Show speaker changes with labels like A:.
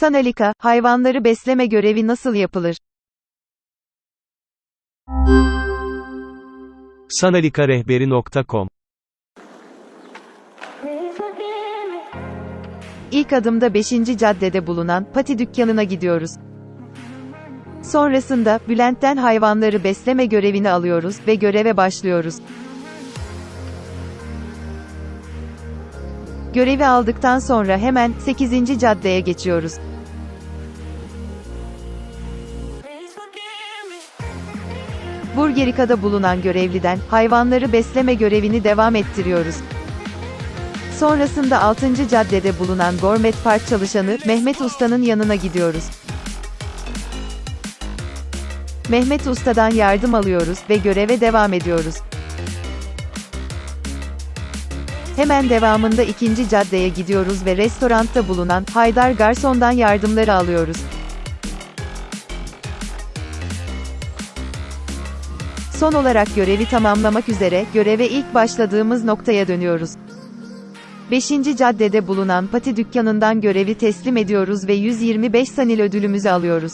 A: Sanalika, hayvanları besleme görevi nasıl yapılır?
B: Sanalikarehberi.com
A: İlk adımda 5. caddede bulunan pati dükkanına gidiyoruz. Sonrasında Bülent'ten hayvanları besleme görevini alıyoruz ve göreve başlıyoruz. Görevi aldıktan sonra hemen 8. caddeye geçiyoruz. Burgerika'da bulunan görevliden hayvanları besleme görevini devam ettiriyoruz. Sonrasında 6. caddede bulunan Gormet Park çalışanı Mehmet Usta'nın yanına gidiyoruz. Mehmet Usta'dan yardım alıyoruz ve göreve devam ediyoruz. Hemen devamında 2. caddeye gidiyoruz ve restoranda bulunan Haydar Garson'dan yardımları alıyoruz. Son olarak görevi tamamlamak üzere göreve ilk başladığımız noktaya dönüyoruz. 5. caddede bulunan pati dükkanından görevi teslim ediyoruz ve 125 sanil ödülümüzü alıyoruz.